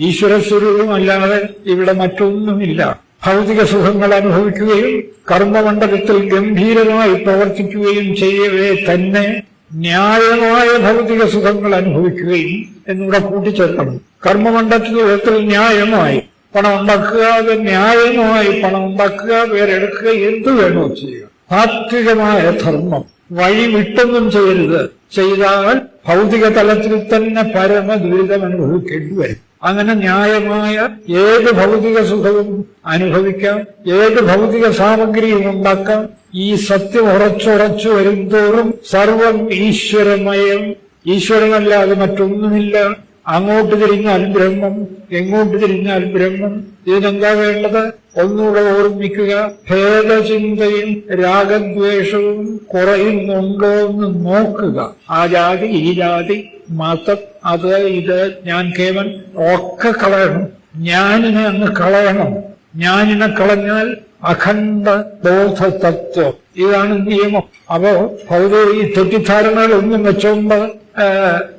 ഈശ്വരസ്വരൂപമല്ലാതെ ഇവിടെ മറ്റൊന്നുമില്ല. ഭൗതിക സുഖങ്ങൾ അനുഭവിക്കുകയും കർമ്മമണ്ഡലത്തിൽ ഗംഭീരമായി പ്രവർത്തിക്കുകയും ചെയ്യവേ തന്നെ ന്യായമായ ഭൗതിക സുഖങ്ങൾ അനുഭവിക്കുകയും എന്നിവിടെ കൂട്ടിച്ചേർക്കണം. കർമ്മമണ്ഡലത്തിൽ ന്യായമായി പണം ഉണ്ടാക്കുക അത് ന്യായമായി പണം ഉണ്ടാക്കുക വേറെടുക്കുക എന്ത് വേണോ ചെയ്യുക. താത്വികമായ ധർമ്മം. വഴി വിട്ടൊന്നും ചെയ്യരുത്. ചെയ്താൽ ഭൗതിക തലത്തിൽ തന്നെ പരമ ദുരിതം അനുഭവിക്കേണ്ടി വരും. അങ്ങനെ ന്യായമായ ഏത് ഭൗതിക സുഖവും അനുഭവിക്കാം. ഏത് ഭൗതിക സാമഗ്രിയും ഉണ്ടാക്കാം. ഈ സത്യം ഉറച്ചുറച്ചു വരും തോറും സർവം ഈശ്വരമയം. ഈശ്വരനല്ലാതെ മറ്റൊന്നുമില്ല. അങ്ങോട്ട് തിരിഞ്ഞാലും ബ്രഹ്മം എങ്ങോട്ട് തിരിഞ്ഞാലും ബ്രഹ്മം. ഇതിനെന്താ വേണ്ടത്? ഒന്നുകൂടെ ഓർമ്മിക്കുക. ഭേദചിന്തയും രാഗദ്വേഷവും കുറയുന്നുണ്ടോ എന്ന് നോക്കുക. ആ ജാതി ഈ ജാതി മതം അത് ഇത് ഞാൻ കേവൻ ഒക്കെ കളയണം. ഞാനിനെ അങ്ങ് കളയണം. ഞാനിനെ കളഞ്ഞാൽ അഖണ്ഡ ബോധ തത്വം ഇതാണ് നിയമം. അപ്പോ ഭൗതിക ഈ തെറ്റിദ്ധാരണകളൊന്നും വെച്ചോണ്ട് ആ,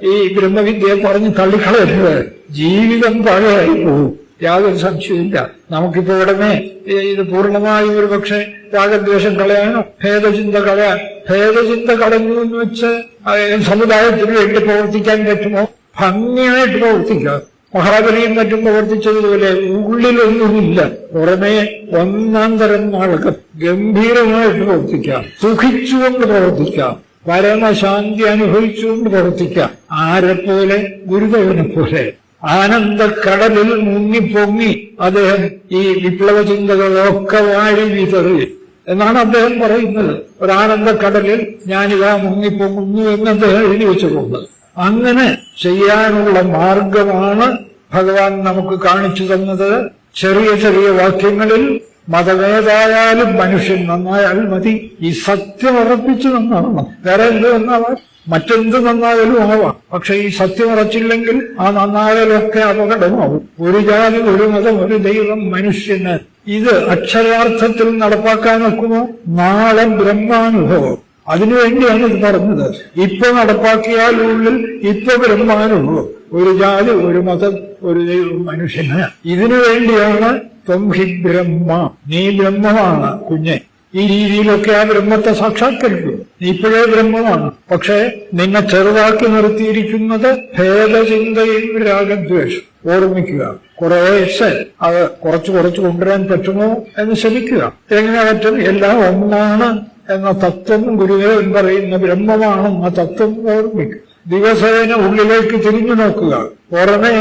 ഈ ബ്രഹ്മവിദ്യയെ പറഞ്ഞ് തള്ളിക്കളയരുത്. ജീവിതം പഴയായി പോകും യാതൊരു സംശയമില്ല നമുക്കിപ്പോ ഉടനെ ഇത് പൂർണമായും ഒരു പക്ഷെ രാഗദ്വേഷം കളയാനോ ഭേദചിന്ത കളയാൻ ഭേദചിന്ത കളഞ്ഞു എന്ന് വെച്ച് സമുദായത്തിന് വേണ്ടി പ്രവർത്തിക്കാൻ പറ്റുമോ? ഭംഗിയായിട്ട് പ്രവർത്തിക്കാം. മഹാബലിയും മറ്റും പ്രവർത്തിച്ചതുപോലെ ഉള്ളിലൊന്നുമില്ല. പുറമേ ഒന്നാം തരം ഗംഭീരമായിട്ട് പ്രവർത്തിക്കാം. സുഖിച്ചുകൊണ്ട് പ്രവർത്തിക്കാം. പരമശാന്തി അനുഭവിച്ചുകൊണ്ട് പ്രവർത്തിക്കാം. ആരെപ്പോലെ? ഗുരുദേവനെ പോലെ. ആനന്ദക്കടലിൽ മുങ്ങിപ്പൊങ്ങി അദ്ദേഹം ഈ വിപ്ലവ ചിന്തകളൊക്കെ വാഴി വിതറി. എന്നാണ് അദ്ദേഹം പറയുന്നത്. ഒരു ആനന്ദക്കടലിൽ ഞാനിതാ മുങ്ങിപ്പൊങ്ങുന്നു എന്ന് അദ്ദേഹം എഴുതി വെച്ചിട്ടുണ്ട്. അങ്ങനെ ചെയ്യാനുള്ള മാർഗമാണ് ഭഗവാൻ നമുക്ക് കാണിച്ചു തന്നത്. ചെറിയ ചെറിയ വാക്യങ്ങളിൽ മതമേതായാലും മനുഷ്യൻ നന്നായാൽ മതി. ഈ സത്യം ഉറപ്പിച്ചു നന്നാവണം. വേറെ എന്ത് നന്നാവാം? മറ്റെന്ത് നന്നായാലും ആവാം. പക്ഷെ ഈ സത്യം ഉറച്ചില്ലെങ്കിൽ ആ നന്നായാലൊക്കെ അപകടമാവും. ഒരു ജാതി ഒരു മതം ഒരു ദൈവം മനുഷ്യന് ഇത് അക്ഷരാർത്ഥത്തിൽ നടപ്പാക്കാൻ നോക്കുമോ നാളെ ബ്രഹ്മാനുഭവം. അതിനുവേണ്ടിയാണ് ഇത് പറഞ്ഞത് ഇപ്പൊ നടപ്പാക്കിയാൽ ഉള്ളിൽ ഇപ്പൊ ബ്രഹ്മാനുള്ളൂ ഒരു ജാതി ഒരു മതം ഒരു മനുഷ്യന്. ഇതിനു വേണ്ടിയാണ് ത്വംഹി ബ്രഹ്മ. നീ ബ്രഹ്മമാണ് കുഞ്ഞെ. ഈ രീതിയിലൊക്കെ ആ ബ്രഹ്മത്തെ സാക്ഷാത്കരിക്കും. ഇപ്പോഴേ ബ്രഹ്മമാണ്. പക്ഷേ നിന്നെ ചെറുതാക്കി നിർത്തിയിരിക്കുന്നത് ഭേദചിന്തയും രാഗദ്വേഷം. ഓർമ്മിക്കുക. കുറേശ്ശെ അത് കുറച്ച് കുറച്ച് കൊണ്ടുവരാൻ പറ്റുമോ എന്ന് ശ്രമിക്കുക. എങ്ങനെ പറ്റും? എല്ലാം ഒന്നാണ്. എന്ന തത്വം ഗുരുദേവൻ പറയുന്ന ബ്രഹ്മമാണെന്ന തത്വം ഓർമ്മിക്കും ദിവസേന ഉള്ളിലേക്ക് തിരിഞ്ഞു നോക്കുക. പുറമെ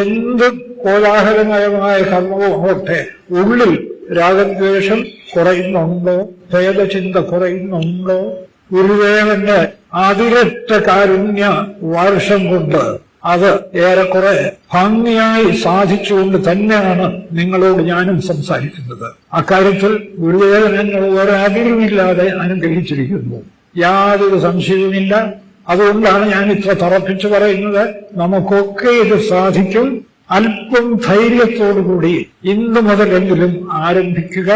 എന്ത് കോലാഹലമയമായ കർമ്മവും ആവട്ടെ ഉള്ളിൽ രാഗദ്വേഷം കുറയുന്നുണ്ടോ? ഭേദചിന്ത കുറയുന്നുണ്ടോ? ഗുരുദേവന്റെ അതിരറ്റ കാരുണ്യ വർഷം കൊണ്ട് അത് ഏറെക്കുറെ ഭംഗിയായി സാധിച്ചുകൊണ്ട് തന്നെയാണ് നിങ്ങളോട് ഞാനും സംസാരിക്കുന്നത്. അക്കാര്യത്തിൽ ഗുരുദേവൻ എന്നെ ഒരതിരുമില്ലാതെ അനുഗ്രഹിച്ചിരിക്കുന്നു. യാതൊരു സംശയവുമില്ല. അതുകൊണ്ടാണ് ഞാൻ ഇത്ര തറപ്പിച്ചു പറയുന്നത്. നമുക്കൊക്കെ ഇത് സാധിക്കും. അല്പം ധൈര്യത്തോടുകൂടി ഇന്നു മുതലെങ്കിലും ആരംഭിക്കുക.